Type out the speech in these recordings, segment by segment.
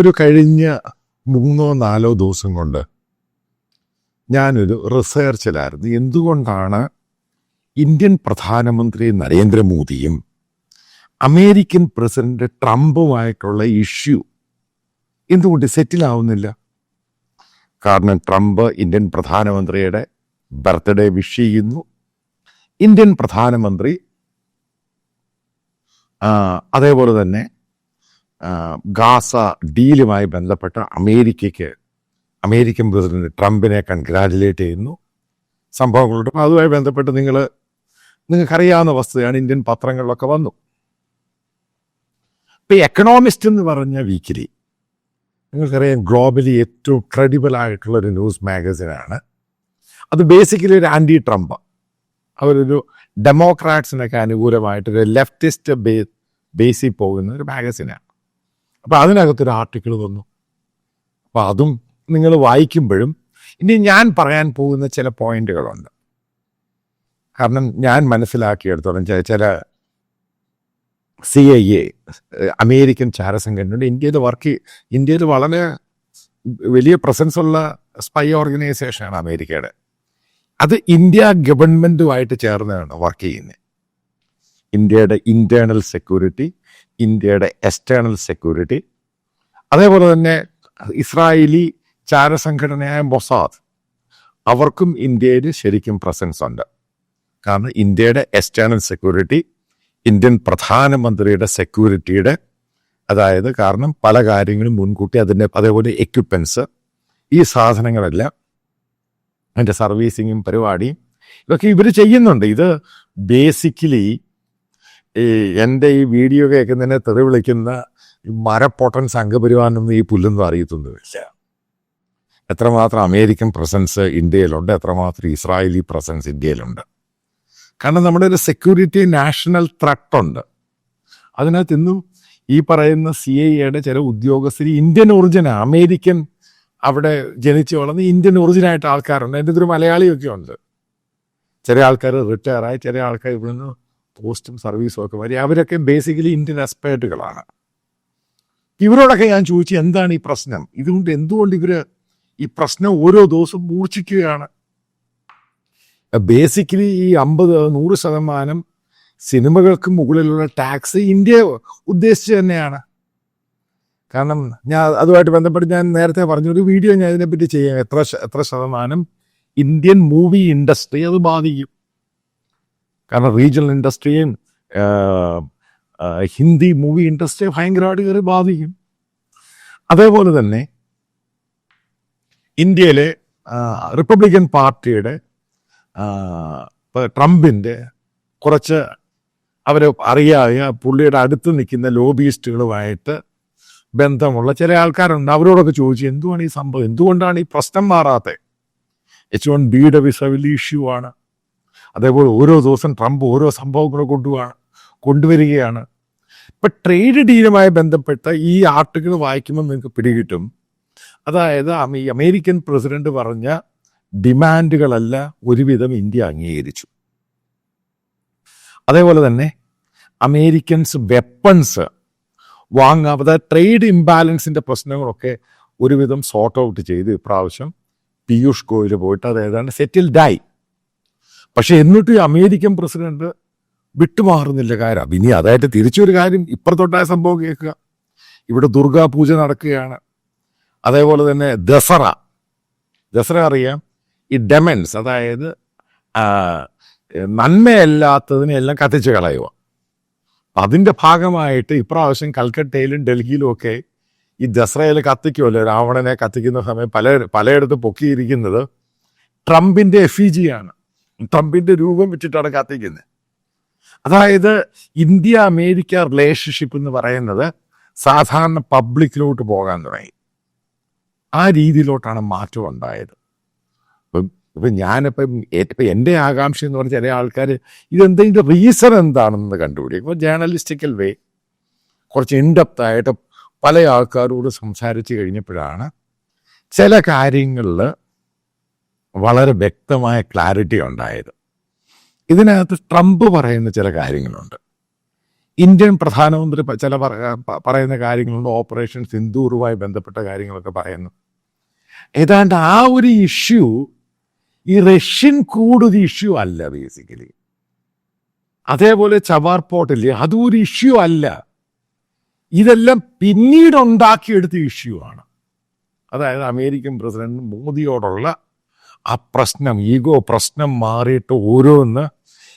ഒരു കഴിഞ്ഞ മൂന്നോ നാലോ ദിവസം കൊണ്ട് ഞാനൊരു റിസർച്ചിലായിരുന്നു. എന്തുകൊണ്ടാണ് ഇന്ത്യൻ പ്രധാനമന്ത്രി നരേന്ദ്രമോദിയും അമേരിക്കൻ പ്രസിഡന്റ് ട്രംപുമായിട്ടുള്ള ഇഷ്യൂ എന്തുകൊണ്ട് സെറ്റിലാവുന്നില്ല കാരണം ട്രംപ് ഇന്ത്യൻ പ്രധാനമന്ത്രിയുടെ ബർത്ത്ഡേ വിഷ് ചെയ്യുന്നു. ഇന്ത്യൻ പ്രധാനമന്ത്രി അതേപോലെ തന്നെ ഗാസ ഡീലുമായി ബന്ധപ്പെട്ട അമേരിക്കയ്ക്ക് അമേരിക്കൻ പ്രസിഡന്റ് ട്രംപിനെ കൺഗ്രാജുലേറ്റ് ചെയ്യുന്നു. സംഭവങ്ങളുണ്ട് അപ്പോൾ അതുമായി ബന്ധപ്പെട്ട് നിങ്ങൾ നിങ്ങൾക്കറിയാവുന്ന വസ്തുതയാണ് ഇന്ത്യൻ പത്രങ്ങളിലൊക്കെ വന്നു. ഇപ്പം എക്കണോമിസ്റ്റ് എന്ന് പറഞ്ഞ വീക്കിലി നിങ്ങൾക്കറിയാം ഗ്ലോബലി ഏറ്റവും ക്രെഡിബിൾ ആയിട്ടുള്ള ഒരു ന്യൂസ് മാഗസിനാണ് അത് ബേസിക്കലി ഒരു ആന്റി ട്രംപ് അവരൊരു ഡെമോക്രാറ്റ്സിനൊക്കെ അനുകൂലമായിട്ടൊരു ലെഫ്റ്റിസ്റ്റ് ബേ ബേസിൽ പോകുന്ന ഒരു മാഗസിനാണ് അപ്പോൾ അതിനകത്തൊരു ആർട്ടിക്കിൾ വന്നു. അപ്പോൾ അതും നിങ്ങൾ വായിക്കുമ്പോഴും ഇനി ഞാൻ പറയാൻ പോകുന്ന ചില പോയിന്റുകളുണ്ട് കാരണം ഞാൻ മനസ്സിലാക്കിയെടുത്തോളം ചില ചില സി ഐ എ അമേരിക്കൻ ചാരസംഘടനയുണ്ട്. ഇന്ത്യയിൽ വർക്ക് ഇന്ത്യയിൽ വളരെ വലിയ പ്രസൻസ് ഉള്ള സ്പൈ ഓർഗനൈസേഷനാണ് അമേരിക്കയുടെ. അത് ഇന്ത്യ ഗവൺമെന്റുമായിട്ട് ചേർന്നാണ് വർക്ക് ചെയ്യുന്നത്. ഇന്ത്യയുടെ ഇന്റേർണൽ സെക്യൂരിറ്റി ഇന്ത്യയുടെ എക്സ്റ്റേണൽ സെക്യൂരിറ്റി അതേപോലെ തന്നെ ഇസ്രായേലി ചാരസംഘടനയായ മൊസാദ് അവർക്കും ഇന്ത്യയിൽ ശരിക്കും പ്രസൻസ് ഉണ്ട്. കാരണം ഇന്ത്യയുടെ എക്സ്റ്റേണൽ സെക്യൂരിറ്റി ഇന്ത്യൻ പ്രധാനമന്ത്രിയുടെ സെക്യൂരിറ്റിയുടെ അതായത് കാരണം പല കാര്യങ്ങളും മുൻകൂട്ടി അതിന്റെ അതേപോലെ എക്യുപ്മെൻസ് ഈ സാധനങ്ങളെല്ലാം അതിന്റെ സർവീസിങ്ങും പരിപാടിയും ഇതൊക്കെ ഇവർ ചെയ്യുന്നുണ്ട്. ഇത് ബേസിക്കലി ഈ എന്റെ ഈ വീഡിയോ കേൾക്കുന്നതിനെ തെറി വിളിക്കുന്ന മരപ്പൊട്ടൻ സംഘപരിവാനൊന്നും ഈ പുല്ലൊന്നും അറിയത്തൊന്നുമില്ല എത്രമാത്രം അമേരിക്കൻ പ്രസൻസ് ഇന്ത്യയിലുണ്ട് എത്രമാത്രം ഇസ്രായേലി പ്രസൻസ് ഇന്ത്യയിലുണ്ട്. കാരണം നമ്മുടെ ഒരു സെക്യൂരിറ്റി നാഷണൽ ത്രട്ട് ഉണ്ട് അതിനകത്ത് ഇന്നും ഈ പറയുന്ന സി ഐ എയുടെ ചില ഉദ്യോഗസ്ഥർ ഇന്ത്യൻ ഒറിജിനാണ് അമേരിക്കൻ അവിടെ ജനിച്ചു വളർന്ന് ഇന്ത്യൻ ഒറിജിനായിട്ട് ആൾക്കാരുണ്ട്. എന്റെ ഒരു മലയാളിയൊക്കെ ഉണ്ട് ചില ആൾക്കാർ റിട്ടയറായി ചില ആൾക്കാർ ഇവിടുന്ന് പോസ്റ്റും സർവീസും ഒക്കെ വരെ അവരൊക്കെ ബേസിക്കലി ഇന്ത്യൻ എക്സ്പേർട്ടുകളാണ് ഇവരോടൊക്കെ ഞാൻ ചോദിച്ചു എന്താണ് ഈ പ്രശ്നം? ഇതുകൊണ്ട് എന്തുകൊണ്ട് ഇവർ ഈ പ്രശ്നം ഓരോ ദിവസവും മൂർച്ഛിക്കുകയാണ്? ബേസിക്കലി ഈ അമ്പത് നൂറ് ശതമാനം സിനിമകൾക്ക് മുകളിലുള്ള ടാക്സ് ഇന്ത്യ ഉദ്ദേശിച്ച് തന്നെയാണ്. കാരണം ഞാൻ അതുമായിട്ട് ബന്ധപ്പെട്ട് ഞാൻ നേരത്തെ പറഞ്ഞൊരു വീഡിയോ ഞാൻ ഇതിനെപ്പറ്റി ചെയ്യാം. എത്ര എത്ര ശതമാനം ഇന്ത്യൻ മൂവി ഇൻഡസ്ട്രി അത് ബാധിക്കും. കാരണം റീജിയണൽ ഇൻഡസ്ട്രിയും ഹിന്ദി മൂവി ഇൻഡസ്ട്രി ഭയങ്കരമായിട്ട് കയറി ബാധിക്കും. അതേപോലെ തന്നെ ഇന്ത്യയിലെ റിപ്പബ്ലിക്കൻ പാർട്ടിയുടെ ട്രംപിന്റെ കുറച്ച് അവരെ അറിയാതെ പുള്ളിയുടെ അടുത്ത് നിൽക്കുന്ന ലോബിയിസ്റ്റുകളുമായിട്ട് ബന്ധമുള്ള ചില ആൾക്കാരുണ്ട്. അവരോടൊക്കെ ചോദിച്ചു എന്തുവാണ് ഈ സംഭവം? എന്തുകൊണ്ടാണ് ഈ പ്രശ്നം മാറാത്തത് എച്ച് വൺ ബിയുടെ വിസ ഇഷ്യൂ ആണ്. അതേപോലെ ഓരോ ദിവസം ട്രംപ് ഓരോ സംഭവങ്ങൾ കൊണ്ടുപോവാണ് കൊണ്ടുവരികയാണ്. ഇപ്പം ട്രേഡ് ഡീലുമായി ബന്ധപ്പെട്ട ഈ ആർട്ടിക്കിൾ വായിക്കുമ്പോൾ നിങ്ങൾക്ക് പിടികിട്ടും. അതായത് അമേരിക്കൻ പ്രസിഡന്റ് പറഞ്ഞ ഡിമാൻഡുകളല്ല ഒരുവിധം ഇന്ത്യ അംഗീകരിച്ചു. അതേപോലെ തന്നെ അമേരിക്കൻസ് വെപ്പൺസ് വാങ്ങാം അതായത് ട്രേഡ് ഇംബാലൻസിന്റെ പ്രശ്നങ്ങളൊക്കെ ഒരുവിധം സോർട്ട് ഔട്ട് ചെയ്ത് ഇപ്രാവശ്യം പീയൂഷ് ഗോയൽ പോയിട്ട് അത് ഏതാണ്ട് സെറ്റിൽഡായി പക്ഷെ എന്നിട്ട് അമേരിക്കൻ പ്രസിഡന്റ് വിട്ടുമാറുന്നില്ല കാര്യം. ഇനി അതായിട്ട് തിരിച്ചൊരു കാര്യം ഇപ്പുറത്തൊട്ടായ സംഭവം കേൾക്കുക. ഇവിടെ ദുർഗാ പൂജ നടക്കുകയാണ്. അതേപോലെ തന്നെ ദസറ. ദസറ അറിയാം. ഈ ഡെമൻസ് അതായത് നന്മയല്ലാത്തതിനെ എല്ലാം കത്തിച്ച് കളയുക. അതിന്റെ ഭാഗമായിട്ട് ഇപ്രാവശ്യം കൽക്കട്ടയിലും ഡൽഹിയിലും ഒക്കെ ഈ ദസറയിൽ കത്തിക്കുമല്ലോ രാവണനെ കത്തിക്കുന്ന സമയം പല പലയിടത്ത് പൊക്കിയിരിക്കുന്നത് ട്രംപിന്റെ എഫിജിയാണ്. ട്രംപിന്റെ രൂപം വെച്ചിട്ടാണ് കാത്തിരിക്കുന്നത്. അതായത് ഇന്ത്യ അമേരിക്ക റിലേഷൻഷിപ്പ് എന്ന് പറയുന്നത് സാധാരണ പബ്ലിക്കിലോട്ട് പോകാൻ തുടങ്ങി. ആ രീതിയിലോട്ടാണ് മാറ്റം ഉണ്ടായത്. ഇപ്പം ഇപ്പം ഞാനിപ്പം ഇപ്പം എന്റെ ആകാംക്ഷ എന്ന് പറഞ്ഞ ചില ആൾക്കാർ ഇതെന്തെങ്കിലും റീസൺ എന്താണെന്ന് കണ്ടുപിടിക്കും ഇപ്പോൾ ജേർണലിസ്റ്റിക്കൽ വേ കുറച്ച് ഇൻഡെപ്തായിട്ട് പല ആൾക്കാരോട് സംസാരിച്ച് കഴിഞ്ഞപ്പോഴാണ് ചില കാര്യങ്ങളിൽ വളരെ വ്യക്തമായ ക്ലാരിറ്റി ഉണ്ടായത്. ഇതിനകത്ത് ട്രംപ് പറയുന്ന ചില കാര്യങ്ങളുണ്ട്. ഇന്ത്യൻ പ്രധാനമന്ത്രി ചില പറയുന്ന കാര്യങ്ങളുണ്ട്. ഓപ്പറേഷൻ സിന്ദൂറുമായി ബന്ധപ്പെട്ട കാര്യങ്ങളൊക്കെ പറയുന്നു. ഏതാണ്ട് ആ ഒരു ഇഷ്യൂ ഈ റഷ്യൻ കൂടുതൽ ഇഷ്യൂ അല്ല ബേസിക്കലി അതേപോലെ ചവാർ പോർട്ടില്ലേ അതും ഒരു ഇഷ്യൂ അല്ല. ഇതെല്ലാം പിന്നീട് ഉണ്ടാക്കിയെടുത്ത ഇഷ്യൂ ആണ്. അതായത് അമേരിക്കൻ പ്രസിഡന്റ് മോദിയോടുള്ള ആ പ്രശ്നം ഈഗോ പ്രശ്നം മാറിയിട്ട് ഓരോന്ന്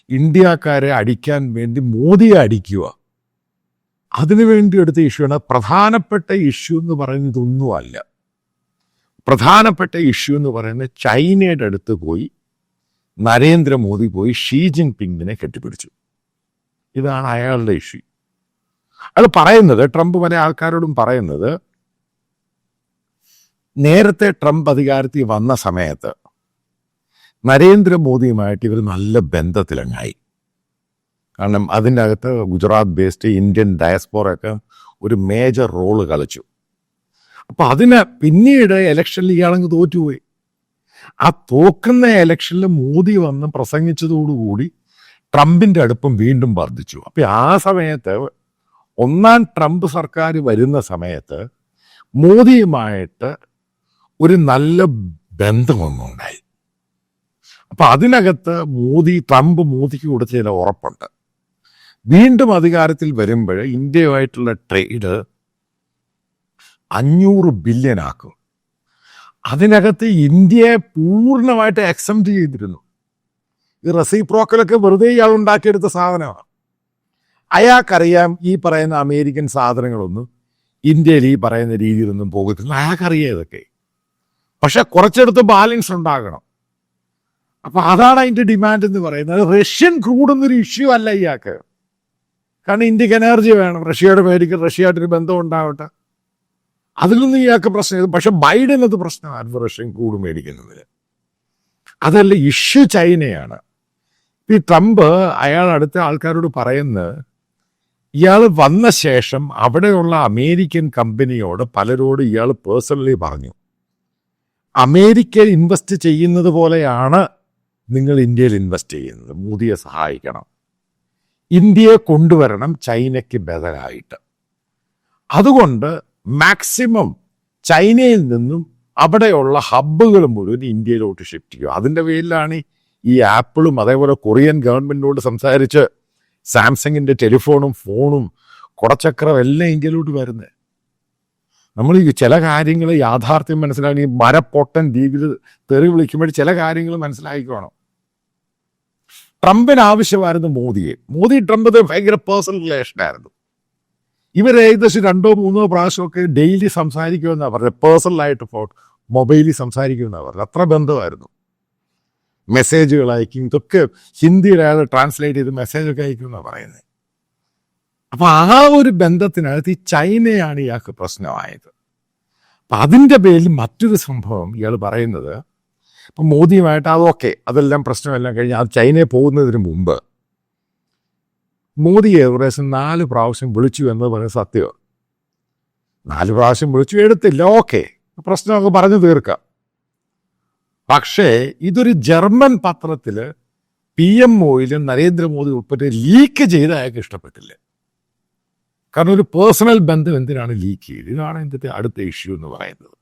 ഇന്ത്യക്കാരെ അടിക്കാൻ വേണ്ടി മോദിയെ അടിക്കുക. അതിനു വേണ്ടി എടുത്ത ഇഷ്യൂ ആണ് പ്രധാനപ്പെട്ട ഇഷ്യൂ എന്ന് പറയുന്നത് ഒന്നുമല്ല പ്രധാനപ്പെട്ട ഇഷ്യൂ എന്ന് പറയുന്നത് ചൈനയുടെ അടുത്ത് പോയി നരേന്ദ്രമോദി പോയി ഷീ ജിൻപിങ്ങിനെ കെട്ടിപ്പിടിച്ചു. ഇതാണ് അയാളുടെ ഇഷ്യൂ അത് പറയുന്നത് ട്രംപ് പല ആൾക്കാരോടും പറയുന്നത് നേരത്തെ ട്രംപ് അധികാരത്തിൽ വന്ന സമയത്ത് നരേന്ദ്രമോദിയുമായിട്ട് ഇവർ നല്ല ബന്ധത്തിലങ്ങായി. കാരണം അതിന്റെ അകത്ത് ഗുജറാത്ത് ബേസ്ഡ് ഇന്ത്യൻ ഡയസ്പോറൊക്കെ ഒരു മേജർ റോൾ കളിച്ചു. അപ്പം അതിന് പിന്നീട് ഇലക്ഷനിൽ ഇയാളങ്ങ് തോറ്റുപോയി. ആ തോക്കുന്ന ഇലക്ഷനിൽ മോദി വന്ന് പ്രസംഗിച്ചതോടുകൂടി ട്രംപിന്റെ അടുപ്പം വീണ്ടും വർദ്ധിച്ചു. അപ്പം ആ സമയത്ത് ഒന്നാം ട്രംപ് സർക്കാർ വരുന്ന സമയത്ത് മോദിയുമായിട്ട് ഒരു നല്ല ബന്ധമൊന്നുണ്ടായി അപ്പൊ അതിനകത്ത് മോദി ട്രംപ് മോദിക്ക് കൊടുത്ത ചില ഉറപ്പുണ്ട്. വീണ്ടും അധികാരത്തിൽ വരുമ്പോൾ ഇന്ത്യയുമായിട്ടുള്ള ട്രേഡ് അഞ്ഞൂറ് ബില്യൺ ആക്കും. അതിനകത്ത് ഇന്ത്യയെ പൂർണമായിട്ട് എക്സംപ്റ്റ് ചെയ്തിരുന്നു. ഈ റെസിപ്രോക്കലൊക്കെ വെറുതെ ഇയാൾ ഉണ്ടാക്കിയെടുത്ത സാധനമാണ്. അയാൾക്കറിയാം ഈ പറയുന്ന അമേരിക്കൻ സാധനങ്ങളൊന്നും ഇന്ത്യയിൽ ഈ പറയുന്ന രീതിയിലൊന്നും പോകത്തില്ല. അയാൾക്കറിയാം ഇതൊക്കെ. പക്ഷെ കുറച്ചെടുത്ത് ബാലൻസ് ഉണ്ടാകണം. അപ്പൊ അതാണ് അതിന്റെ ഡിമാൻഡ് എന്ന് പറയുന്നത്. റഷ്യൻ ക്രൂഡ് എന്നൊരു ഇഷ്യൂ അല്ല ഇയാൾക്ക്. കാരണം ഇന്ത്യയ്ക്ക് എനർജി വേണം. റഷ്യയുടെ പേരിക്ക് റഷ്യയായിട്ടൊരു ബന്ധം ഉണ്ടാവട്ടെ. അതിലൊന്നും ഇയാൾക്ക് പ്രശ്നം പക്ഷെ ബൈഡൻ അത് പ്രശ്നമായിരുന്നു റഷ്യൻ ക്രൂഡ് മേടിക്കുന്നതിന് അതല്ല ഇഷ്യൂ ചൈനയാണ്. ഈ ട്രംപ് അയാൾ അടുത്ത ആൾക്കാരോട് പറയുന്നത് ഇയാൾ വന്ന ശേഷം അവിടെയുള്ള അമേരിക്കൻ കമ്പനിയോട് പലരോട് ഇയാൾ പേഴ്സണലി പറഞ്ഞു. അമേരിക്ക ഇൻവെസ്റ്റ് ചെയ്യുന്നത് പോലെയാണ് നിങ്ങൾ ഇന്ത്യയിൽ ഇൻവെസ്റ്റ് ചെയ്യുന്നത് മോദിയെ സഹായിക്കണം. ഇന്ത്യയെ കൊണ്ടുവരണം ചൈനയ്ക്ക് ബദലായിട്ട്. അതുകൊണ്ട് മാക്സിമം ചൈനയിൽ നിന്നും അവിടെയുള്ള ഹബ്ബുകൾ മുഴുവൻ ഇന്ത്യയിലോട്ട് ഷിഫ്റ്റ് ചെയ്യുക. അതിന്റെ പേരിലാണ് ഈ ആപ്പിളും അതേപോലെ കൊറിയൻ ഗവൺമെന്റിനോട് സംസാരിച്ച് സാംസങ്ങിന്റെ ടെലിഫോണും ഫോണും കുടച്ചക്രം എല്ലാം ഇന്ത്യയിലോട്ട് വരുന്നത്. നമ്മൾ ഈ ചില കാര്യങ്ങൾ യാഥാർത്ഥ്യം മനസ്സിലാക്കി മരപ്പൊട്ടൻ ദ്വീപിൽ തെറി വിളിക്കുമ്പോൾ ചില കാര്യങ്ങൾ മനസ്സിലാക്കിക്കോണം. ട്രംപിന് ആവശ്യമായിരുന്നു മോദിയെ. മോദി ട്രംപ് ഭയങ്കര പേഴ്സണൽ റിലേഷൻ ആയിരുന്നു. ഇവർ ഏകദേശം രണ്ടോ മൂന്നോ പ്രാവശ്യമൊക്കെ ഡെയിലി സംസാരിക്കുമെന്നാണ് പറഞ്ഞത്. പേഴ്സണലായിട്ട് ഫോ മൊബൈലിൽ സംസാരിക്കുമെന്നാണ് പറഞ്ഞത്. അത്ര ബന്ധമായിരുന്നു. മെസ്സേജുകൾ അയക്കും. ഇതൊക്കെ ഹിന്ദിയിൽ അയാൾ ട്രാൻസ്ലേറ്റ് ചെയ്ത് മെസ്സേജൊക്കെ അയക്കും എന്നാണ് പറയുന്നത്. അപ്പൊ ആ ഒരു ബന്ധത്തിനകത്ത് ഈ ചൈനയാണ് ഇയാൾക്ക് പ്രശ്നമായത്. അപ്പൊ അതിന്റെ പേരിൽ മറ്റൊരു സംഭവം ഇയാൾ പറയുന്നത് ഇപ്പം മോദിയുമായിട്ട് അതൊക്കെ അതെല്ലാം പ്രശ്നമെല്ലാം കഴിഞ്ഞ് അത് ചൈനയിൽ പോകുന്നതിന് മുമ്പ് മോദി ഏകദേശം നാല് പ്രാവശ്യം വിളിച്ചു എന്ന് പറയുന്നത് സത്യം. നാല് പ്രാവശ്യം വിളിച്ചു എടുത്തില്ല ഓക്കെ പ്രശ്നമൊക്കെ പറഞ്ഞു തീർക്കാം. പക്ഷേ ഇതൊരു ജർമ്മൻ പത്രത്തിൽ പി എം ഒയിലും നരേന്ദ്രമോദി ഉൾപ്പെടെ ലീക്ക് ചെയ്ത് അയാൾക്ക് ഇഷ്ടപ്പെട്ടില്ല. കാരണം ഒരു പേഴ്സണൽ ബന്ധം എന്തിനാണ് ലീക്ക് ചെയ്ത് ഇതാണ് ഇതിന്റെ അടുത്ത ഇഷ്യൂ എന്ന് പറയുന്നത്.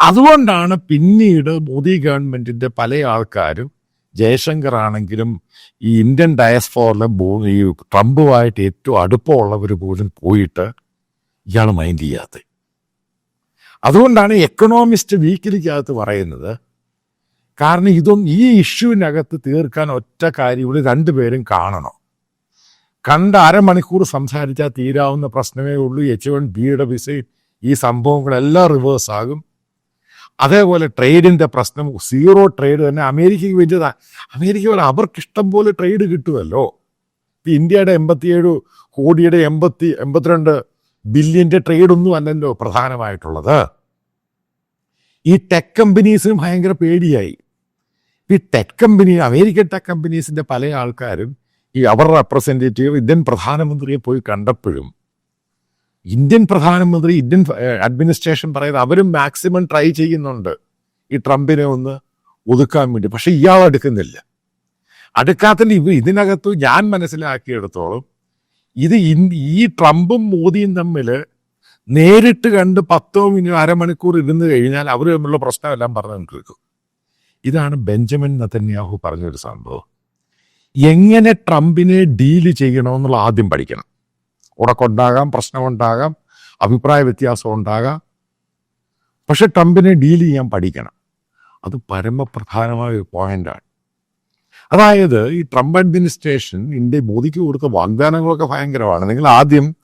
അതുകൊണ്ടാണ് പിന്നീട് മോദി ഗവൺമെന്റിന്റെ പല ആൾക്കാരും ജയശങ്കർ ആണെങ്കിലും ഈ ഇന്ത്യൻ ഡയസ്ഫോറിലെ ഈ ട്രംപുമായിട്ട് ഏറ്റവും അടുപ്പമുള്ളവർ പോലും പോയിട്ട് ഇയാൾ മൈൻഡ് ചെയ്യാത്ത അതുകൊണ്ടാണ് എക്കണോമിസ്റ്റ് വീക്കിലിക്കകത്ത് പറയുന്നത് കാരണം ഇതൊന്നും ഈ ഇഷ്യൂവിനകത്ത് തീർക്കാൻ ഒറ്റ കാര്യമുള്ളൂ രണ്ടുപേരും കാണണം. കണ്ട് അരമണിക്കൂർ സംസാരിച്ചാൽ തീരാവുന്ന പ്രശ്നമേ ഉള്ളൂ. എച്ച് വൺ ബിയുടെ വിസയും ഈ സംഭവങ്ങളെല്ലാം റിവേഴ്സ് ആകും. അതേപോലെ ട്രേഡിന്റെ പ്രശ്നം സീറോ ട്രേഡ് തന്നെ അമേരിക്കയ്ക്ക് വലിയതാണ് അമേരിക്ക പോലെ അവർക്ക് ഇഷ്ടം പോലെ ട്രേഡ് കിട്ടുമല്ലോ. ഇന്ത്യയുടെ എൺപത്തിയേഴ് കോടിയുടെ എൺപത്തി എൺപത്തിരണ്ട് ബില്യന്റെ ട്രേഡ് ഒന്നും അല്ലല്ലോ പ്രധാനമായിട്ടുള്ളത്. ഈ ടെക് കമ്പനീസിനും ഭയങ്കര പേടിയായി. ഈ ടെക് കമ്പനി അമേരിക്കൻ ടെക് കമ്പനീസിന്റെ പല ആൾക്കാരും ഈ അവർ റെപ്രസെന്റേറ്റീവ് ഇന്ത്യൻ പ്രധാനമന്ത്രിയെ പോയി കണ്ടപ്പോഴും ഇന്ത്യൻ പ്രധാനമന്ത്രി ഇന്ത്യൻ അഡ്മിനിസ്ട്രേഷൻ പറയുന്നത് അവരും മാക്സിമം ട്രൈ ചെയ്യുന്നുണ്ട്. ഈ ട്രംപിനെ ഒന്ന് ഒതുക്കാൻ വേണ്ടി. പക്ഷെ ഇയാൾ അടുക്കുന്നില്ല. അടുക്കാത്തതിന് ഇവ ഇതിനകത്ത് ഞാൻ മനസ്സിലാക്കിയെടുത്തോളം ഇത് ഈ ട്രംപും മോദിയും തമ്മിൽ നേരിട്ട് കണ്ട് പത്തോ മിനിറ്റ് അരമണിക്കൂർ ഇരുന്ന് കഴിഞ്ഞാൽ അവർ തമ്മിലുള്ള പ്രശ്നമെല്ലാം പറഞ്ഞു തീർക്കും ഇതാണ് ബെഞ്ചമിൻ നത്തന്യാഹു പറഞ്ഞൊരു സംഭവം. എങ്ങനെ ട്രംപിനെ ഡീൽ ചെയ്യണമെന്നുള്ള ആദ്യം പഠിക്കണം. ഉടക്കുണ്ടാകാം പ്രശ്നമുണ്ടാകാം അഭിപ്രായ വ്യത്യാസം ഉണ്ടാകാം. പക്ഷെ ട്രംപിനെ ഡീൽ ചെയ്യാൻ പഠിക്കണം. അത് പരമപ്രധാനമായ ഒരു പോയിന്റാണ് അതായത് ഈ ട്രംപ് അഡ്മിനിസ്ട്രേഷൻ ഇന്ത്യ മോദിക്ക് കൊടുത്ത വാഗ്ദാനങ്ങളൊക്കെ ഭയങ്കരമാണ്. നിങ്ങൾ ആദ്യം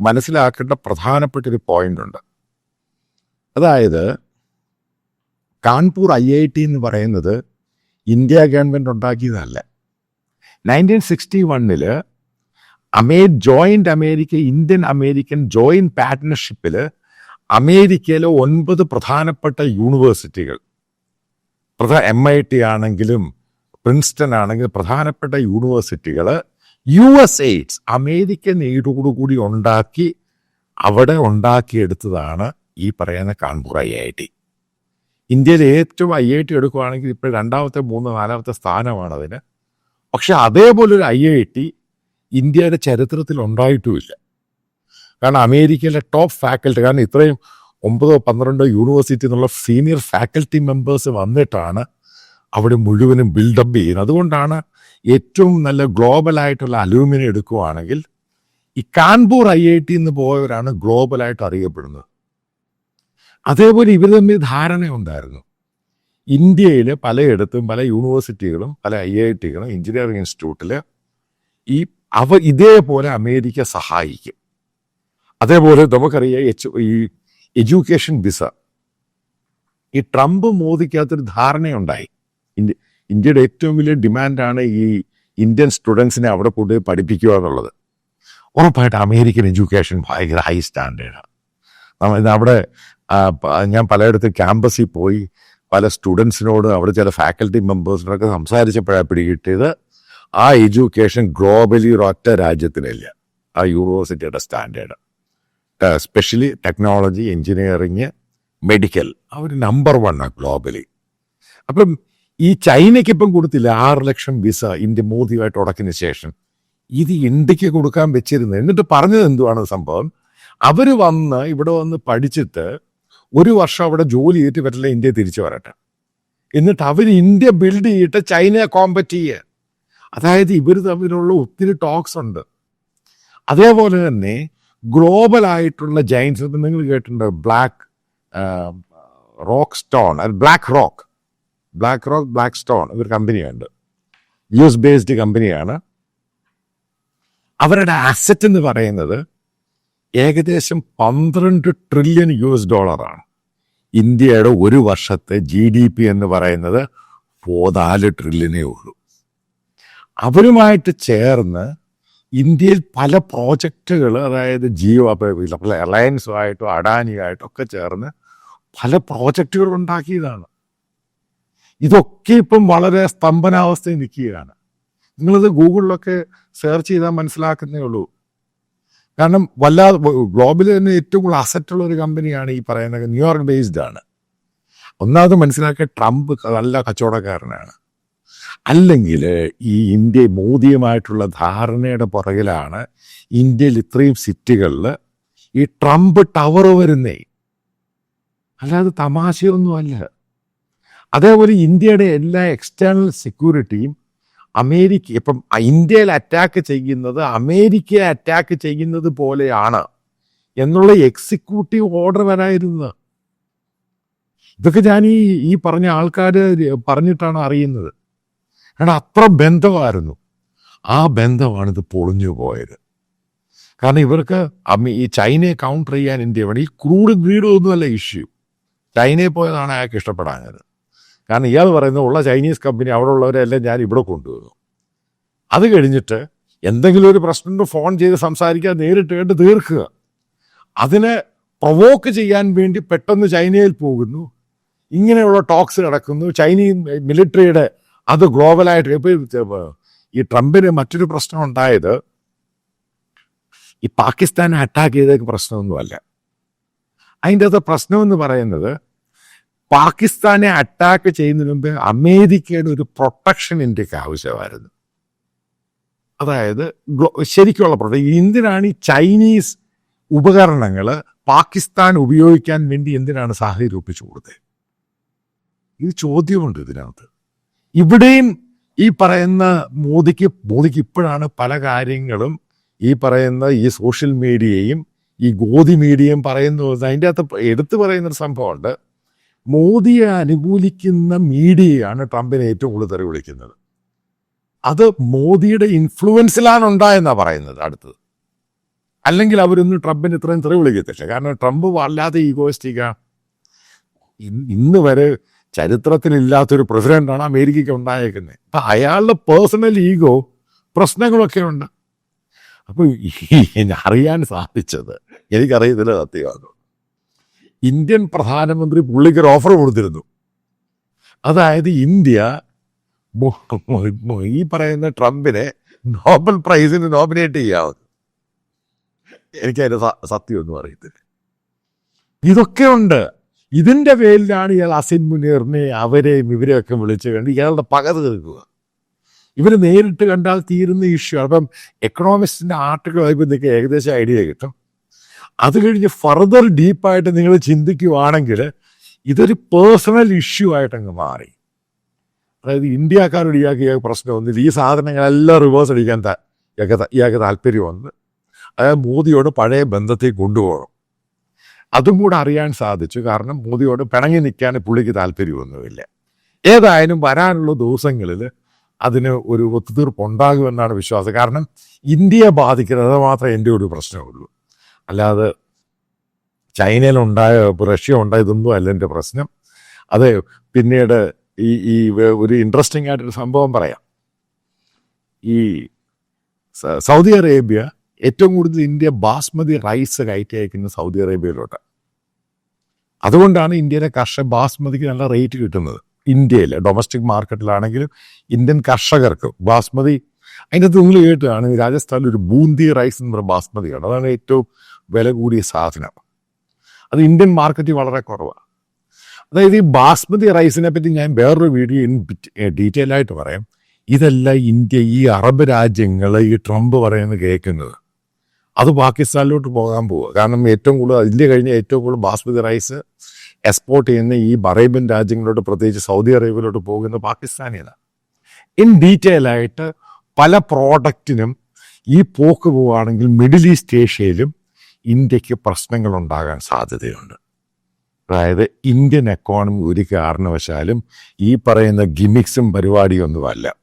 മനസ്സിലാക്കേണ്ട പ്രധാനപ്പെട്ട ഒരു പോയിന്റ് ഉണ്ട്. അതായത് കാൺപൂർ ഐ ഐ ടി എന്ന് പറയുന്നത് ഇന്ത്യ ഗവൺമെന്റ് ഉണ്ടാക്കിയതല്ല. നയന്റീൻ സിക്സ്റ്റി വണ്ണിൽ അമേ joint America Indian American joint പാർട്ട്ണർഷിപ്പിൽ അമേരിക്കയിലെ ഒൻപത് പ്രധാനപ്പെട്ട യൂണിവേഴ്സിറ്റികൾ പ്രധാ എം ഐ ടി ആണെങ്കിലും പ്രിൻസ്റ്റൺ ആണെങ്കിലും പ്രധാനപ്പെട്ട യൂണിവേഴ്സിറ്റികൾ യു എസ് എയ്ഡ്സ് അമേരിക്കൻ എയ്ഡോടുകൂടി ഉണ്ടാക്കി അവിടെ ഉണ്ടാക്കിയെടുത്തതാണ് ഈ പറയുന്ന കാൺപൂർ ഐ ഐ ടി ഇന്ത്യയിൽ ഏറ്റവും ഐ ഐ ടി എടുക്കുകയാണെങ്കിൽ ഇപ്പോൾ രണ്ടാമത്തെ മൂന്ന് നാലാമത്തെ സ്ഥാനമാണ് അതിന് പക്ഷെ അതേപോലെ ഒരു ഐ ഐ ടി ഇന്ത്യയുടെ ചരിത്രത്തിൽ ഉണ്ടായിട്ടുമില്ല. കാരണം അമേരിക്കയിലെ ടോപ്പ് ഫാക്കൽറ്റി കാരണം ഇത്രയും ഒമ്പതോ പന്ത്രണ്ടോ യൂണിവേഴ്സിറ്റി എന്നുള്ള സീനിയർ ഫാക്കൽറ്റി മെമ്പേഴ്സ് വന്നിട്ടാണ് അവിടെ മുഴുവനും ബിൽഡപ്പ് ചെയ്യുന്നത്. അതുകൊണ്ടാണ് ഏറ്റവും നല്ല ഗ്ലോബലായിട്ടുള്ള അലൂമിനിയം എടുക്കുകയാണെങ്കിൽ ഈ കാൺപൂർ ഐ ഐ ടി എന്ന് പോയവരാണ് ഗ്ലോബലായിട്ട് അറിയപ്പെടുന്നത്. അതേപോലെ ഇവർ തമ്മിൽ ധാരണയുണ്ടായിരുന്നു. ഇന്ത്യയിൽ പലയിടത്തും പല യൂണിവേഴ്സിറ്റികളും പല ഐ ഐ ടികളും എഞ്ചിനീയറിംഗ് ഇൻസ്റ്റിറ്റ്യൂട്ടിൽ ഈ അവ ഇതേപോലെ അമേരിക്ക സഹായിക്കും. അതേപോലെ നമുക്കറിയാം എച്ച് ഈ എഡ്യൂക്കേഷൻ വിസ. ഈ ട്രംപ് മോദിക്കകത്തൊരു ധാരണയുണ്ടായി. ഇന്ത്യ ഇന്ത്യയുടെ ഏറ്റവും വലിയ ഡിമാൻഡാണ് ഈ ഇന്ത്യൻ സ്റ്റുഡൻസിനെ അവിടെ കൊണ്ട് പഠിപ്പിക്കുക എന്നുള്ളത്. ഉറപ്പായിട്ട് അമേരിക്കൻ എഡ്യൂക്കേഷൻ ഭയങ്കര ഹൈ സ്റ്റാൻഡേർഡാണ് അവിടെ ഞാൻ പലയിടത്തും ക്യാമ്പസിൽ പോയി പല സ്റ്റുഡൻസിനോട് അവിടെ ചില ഫാക്കൽറ്റി മെമ്പേഴ്സിനൊക്കെ സംസാരിച്ചപ്പോഴാണ് പിടികിട്ടിയത് ആ എഡ്യൂക്കേഷൻ ഗ്ലോബലി ഒരൊറ്റ രാജ്യത്തിനില്ല ആ യൂണിവേഴ്സിറ്റിയുടെ standard. Specially technology engineering medical അവർ നമ്പർ വൺ ആണ് ഗ്ലോബലി. അപ്പം ഈ ചൈനയ്ക്ക് ഇപ്പം കൊടുത്തില്ല ആറ് ലക്ഷം വിസ ഇന്ത്യ മോദിയുമായിട്ട് ഉടക്കിന് ശേഷം. ഇത് ഇന്ത്യയ്ക്ക് കൊടുക്കാൻ വെച്ചിരുന്നത്. എന്നിട്ട് പറഞ്ഞത് എന്തുവാണ് സംഭവം? അവർ വന്ന് ഇവിടെ വന്ന് പഠിച്ചിട്ട് ഒരു വർഷം അവിടെ ജോലി ചെയ്തിട്ട് പറ്റില്ല ഇന്ത്യ തിരിച്ചു വരട്ടെ. എന്നിട്ട് അവർ ഇന്ത്യ ബിൽഡ് ചെയ്തിട്ട് ചൈനയെ കോമ്പറ്റ് ചെയ്യുക അതായത് ഇവർ തമ്മിലുള്ള ഒത്തിരി ടോക്സ് ഉണ്ട്. അതേപോലെ തന്നെ ഗ്ലോബൽ ആയിട്ടുള്ള ജൈൻസ് നിങ്ങൾ കേട്ടിട്ടുണ്ട്. Black Rock stone Black Rock Black Rock Black stone ഒരു കമ്പനിയുണ്ട് യു എസ് ബേസ്ഡ് കമ്പനിയാണ് അവരുടെ അസറ്റ് എന്ന് പറയുന്നത് ഏകദേശം പന്ത്രണ്ട് ട്രില്യൺ യു എസ് ഡോളറാണ് ഇന്ത്യയുടെ ഒരു വർഷത്തെ ജി ഡി പി എന്ന് പറയുന്നത് പോതാൽ ട്രില്യനേ ഉള്ളൂ. അവരുമായിട്ട് ചേർന്ന് ഇന്ത്യയിൽ പല പ്രോജക്റ്റുകൾ അതായത് ജിയോ അലയൻസുമായിട്ടോ അഡാനിയായിട്ടോ ഒക്കെ ചേർന്ന് പല പ്രോജക്റ്റുകൾ ഉണ്ടാക്കിയതാണ്. ഇതൊക്കെ ഇപ്പം വളരെ സ്തംഭനാവസ്ഥയിൽ നിൽക്കുകയാണ്. നിങ്ങളിത് ഗൂഗിളിലൊക്കെ സെർച്ച് ചെയ്താൽ മനസ്സിലാക്കുന്നേ ഉള്ളൂ. കാരണം വല്ലാതെ ഗ്ലോബിൽ തന്നെ ഏറ്റവും കൂടുതൽ അസറ്റുള്ള ഒരു കമ്പനിയാണ് ഈ പറയുന്നത് ന്യൂയോർക്ക് ബേസ്ഡ് ആണ്. ഒന്നാമത് മനസ്സിലാക്കിയ ട്രംപ് നല്ല കച്ചവടക്കാരനാണ്. അല്ലെങ്കിൽ ഈ ഇന്ത്യ മോദിയുമായിട്ടുള്ള ധാരണയുടെ പുറകിലാണ് ഇന്ത്യയിൽ ഇത്രയും സിറ്റികളിൽ ഈ ട്രംപ് ടവർ വരുന്നേ. അല്ലാതെ തമാശയൊന്നുമല്ല. അതേപോലെ ഇന്ത്യയുടെ എല്ലാ എക്സ്റ്റേണൽ സെക്യൂരിറ്റിയും അമേരിക്ക ഇപ്പം ഇന്ത്യയിൽ അറ്റാക്ക് ചെയ്യുന്നത് അമേരിക്കയെ അറ്റാക്ക് ചെയ്യുന്നത് പോലെയാണ് എന്നുള്ള എക്സിക്യൂട്ടീവ് ഓർഡർ വരായിരുന്നത് ഇതൊക്കെ ഞാൻ ഈ ഈ പറഞ്ഞ ആൾക്കാർ പറഞ്ഞിട്ടാണ് അറിയുന്നത്. കാരണം അത്ര ബന്ധമായിരുന്നു. ആ ബന്ധമാണ് ഇത് പൊളിഞ്ഞു പോയത്. കാരണം ഇവർക്ക് ഈ ചൈനയെ കൗണ്ടർ ചെയ്യാൻ ഇന്ത്യ വേണം. ഈ ക്രൂഡ് ഗ്രീഡ് ഒന്നുമല്ല ഇഷ്യൂ ചൈനയിൽ പോയതാണ് അയാൾക്ക് ഇഷ്ടപ്പെടാഞ്ഞത്. കാരണം ഇയാൾ പറയുന്നത് ഉള്ള ചൈനീസ് കമ്പനി അവിടെ ഉള്ളവരെല്ലാം ഞാൻ ഇവിടെ കൊണ്ടുവന്നു. അത് കഴിഞ്ഞിട്ട് എന്തെങ്കിലും ഒരു പ്രശ്നം ഫോൺ ചെയ്ത് സംസാരിക്കാൻ നേരിട്ട് കേട്ട് തീർക്കുക. അതിനെ പ്രൊവോക്ക് ചെയ്യാൻ വേണ്ടി പെട്ടെന്ന് ചൈനയിൽ പോകുന്നു. ഇങ്ങനെയുള്ള ടോക്സ് നടക്കുന്നു. ചൈനീസ് മിലിറ്ററിയുടെ അത് ഗ്ലോബലായിട്ട് ഇപ്പോൾ ഈ ട്രംപിന് മറ്റൊരു പ്രശ്നം ഉണ്ടായത് ഈ പാകിസ്ഥാനെ അറ്റാക്ക് ചെയ്ത പ്രശ്നമൊന്നുമല്ല. അതിന്റെ അകത്ത് പ്രശ്നമെന്ന് പറയുന്നത് പാകിസ്ഥാനെ അറ്റാക്ക് ചെയ്യുന്നതിന് മുമ്പ് അമേരിക്കയുടെ ഒരു പ്രൊട്ടക്ഷൻ ഇന്ത്യയ്ക്ക് ആവശ്യമായിരുന്നു. അതായത് ശരിക്കുള്ള പ്രൊട്ടക്ഷൻ എന്തിനാണ് ഈ ചൈനീസ് ഉപകരണങ്ങൾ പാകിസ്ഥാൻ ഉപയോഗിക്കാൻ വേണ്ടി എന്തിനാണ് സാഹചര്യം ഒപ്പിച്ചു കൊടുത്തത്? ഇത് ചോദ്യമുണ്ട് ഇതിനകത്ത്. ഇവിടെയും ഈ പറയുന്ന മോദിക്ക് മോദിക്ക് ഇപ്പോഴാണ് പല കാര്യങ്ങളും ഈ പറയുന്ന ഈ സോഷ്യൽ മീഡിയയും ഈ ഗോതി മീഡിയയും പറയുന്നത്. അതിന്റെ അകത്ത് എടുത്തു പറയുന്നൊരു സംഭവമുണ്ട്. മോദിയെ അനുകൂലിക്കുന്ന മീഡിയയാണ് ട്രംപിനെ ഏറ്റവും കൂടുതൽ തെറി വിളിക്കുന്നത്. അത് മോദിയുടെ ഇൻഫ്ലുവൻസിലാണ് ഉണ്ടായെന്നാണ് പറയുന്നത് അടുത്തത്. അല്ലെങ്കിൽ അവരൊന്നും ട്രംപിന് ഇത്രയും തെറി വിളിക്കത്തില്ല. കാരണം ട്രംപ് വല്ലാതെ ഈഗോയിസ്റ്റിക്കാണ് ഇന്ന് വരെ ചരിത്രത്തിലില്ലാത്തൊരു പ്രസിഡന്റാണ് അമേരിക്കയ്ക്ക് ഉണ്ടായേക്കുന്നത്. അപ്പൊ അയാളുടെ പേഴ്സണൽ ഈഗോ പ്രശ്നങ്ങളൊക്കെ ഉണ്ട്. അപ്പൊ ഈ അറിയാൻ സാധിച്ചത് എനിക്കറിയത്തില്ല സത്യമാണ്? ഇന്ത്യൻ പ്രധാനമന്ത്രി പുള്ളിക്ക് ഒരു ഓഫർ കൊടുത്തിരുന്നു. അതായത് ഇന്ത്യ ഈ പറയുന്ന ട്രംപിനെ നോബൽ പ്രൈസിന് നോമിനേറ്റ് ചെയ്യാവുന്നു എനിക്കതിന്റെ സ- സത്യമൊന്നും അറിയത്തില്ല. ഇതൊക്കെ ഉണ്ട്. ഇതിന്റെ പേരിലാണ് ഇയാൾ അസിൻ മുനീറിനെ അവരെയും ഇവരെയൊക്കെ വിളിച്ചു കണ്ട് ഇയാളുടെ പക തീർക്കുക ഇവർ നേരിട്ട് കണ്ടാൽ തീരുന്ന ഇഷ്യൂ അപ്പം എക്കണോമിസ്റ്റിന്റെ ആർട്ടിക്കിൾ വായിപ്പോൾ നിങ്ങൾക്ക് ഏകദേശം ഐഡിയ കിട്ടും. അത് കഴിഞ്ഞ് ഫർദർ ഡീപ്പായിട്ട് നിങ്ങൾ ചിന്തിക്കുവാണെങ്കിൽ ഇതൊരു പേഴ്സണൽ ഇഷ്യൂ ആയിട്ടങ്ങ് മാറി. അതായത് ഇന്ത്യക്കാരോട് ഇയാൾക്ക് ഇയാൾക്ക് പ്രശ്നമൊന്നുമില്ല. ഈ സാധനങ്ങളെല്ലാം റിവേഴ്സ് അടിക്കാൻ ഇയാൾക്ക് ഇയാൾക്ക് താല്പര്യമുണ്ട്. അതായത് മോദിയോട് പഴയ ബന്ധത്തെ കൊണ്ടുപോകണം. അതും കൂടെ അറിയാൻ സാധിച്ചു. കാരണം മോദിയോട് പിണങ്ങി നിൽക്കാൻ പുള്ളിക്ക് താല്പര്യമൊന്നുമില്ല. ഏതായാലും വരാനുള്ള ദിവസങ്ങളിൽ അതിന് ഒരു ഒത്തുതീർപ്പുണ്ടാകുമെന്നാണ് വിശ്വാസം. കാരണം ഇന്ത്യയെ ബാധിക്കുന്നത് മാത്രമേ എന്റെ ഒരു പ്രശ്നമുള്ളൂ. അല്ലാതെ ചൈനയിലുണ്ടായ റഷ്യ ഉണ്ടായ ഇതൊന്നും അല്ല എന്റെ പ്രശ്നം. അതെ പിന്നീട് ഈ ഈ ഒരു ഇൻട്രസ്റ്റിംഗ് ആയിട്ടൊരു സംഭവം പറയാം. ഈ സൗദി അറേബ്യ ഏറ്റവും കൂടുതൽ ഇന്ത്യ ബാസ്മതി റൈസ് കയറ്റി അയക്കുന്നത് സൗദി അറേബ്യയിലോട്ട്. അതുകൊണ്ടാണ് ഇന്ത്യയിലെ കർഷക ബാസ്മതിക്ക് നല്ല റേറ്റ് കിട്ടുന്നത്. ഇന്ത്യയിൽ ഡൊമസ്റ്റിക് മാർക്കറ്റിലാണെങ്കിലും ഇന്ത്യൻ കർഷകർക്ക് ബാസ്മതി അതിന്റെ അകത്ത് നിങ്ങൾ കേട്ടാണ് രാജസ്ഥാനിൽ ഒരു ബൂന്തി റൈസ് എന്ന് പറയുന്ന ബാസ്മതിയാണ്. അതാണ് ഏറ്റവും വില കൂടിയ സാധനം. അത് ഇന്ത്യൻ മാർക്കറ്റിൽ വളരെ കുറവാണ് അതായത് ഈ ബാസ്മതി റൈസിനെ പറ്റി ഞാൻ വേറൊരു വീഡിയോ ഇൻ ഡീറ്റെയിൽ ആയിട്ട് പറയാം. ഇതെല്ലാം ഇന്ത്യ ഈ അറബ് രാജ്യങ്ങൾ ഈ ട്രംപ് പറയുന്നത് കേൾക്കുന്നത്. അത് പാകിസ്ഥാനിലോട്ട് പോകാൻ പോവുക. കാരണം ഏറ്റവും കൂടുതൽ ഇന്ത്യ കഴിഞ്ഞ ഏറ്റവും കൂടുതൽ ബാസ്മതി റൈസ് എക്സ്പോർട്ട് ചെയ്യുന്ന ഈ അറേബ്യൻ രാജ്യങ്ങളോട്ട് പ്രത്യേകിച്ച് സൗദി അറേബ്യയിലോട്ട് പോകുന്ന പാകിസ്ഥാനിയതാണ് ഇൻ ഡീറ്റെയിൽ ആയിട്ട് പല പ്രോഡക്റ്റിനും ഈ പോക്ക് പോവുകയാണെങ്കിൽ മിഡിൽ ഈസ്റ്റ് ഏഷ്യയിലും ഇന്ത്യയ്ക്ക് പ്രശ്നങ്ങൾ ഉണ്ടാകാൻ സാധ്യതയുണ്ട്. അതായത് ഇന്ത്യൻ എക്കോണമി ഒരു കാരണവശാലും ഈ പറയുന്ന ഗിമിക്സും പരിപാടിയൊന്നുമല്ല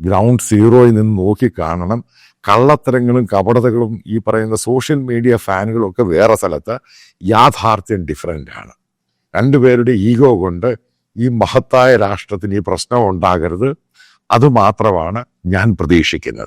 ഗ്രൗണ്ട് സീറോയിൽ നിന്ന് നോക്കി കാണണം. കള്ളത്തരങ്ങളും കപടതകളും ഈ പറയുന്ന സോഷ്യൽ മീഡിയ ഫാനുകളും ഒക്കെ വേറെ സ്ഥലത്ത് യാഥാർത്ഥ്യം ഡിഫറന്റ് ആണ്. രണ്ടുപേരുടെ ഈഗോ കൊണ്ട് ഈ മഹത്തായ രാഷ്ട്രത്തിന് ഈ പ്രശ്നം ഉണ്ടാകരുത്. അതുമാത്രമാണ് ഞാൻ പ്രതീക്ഷിക്കുന്നത്.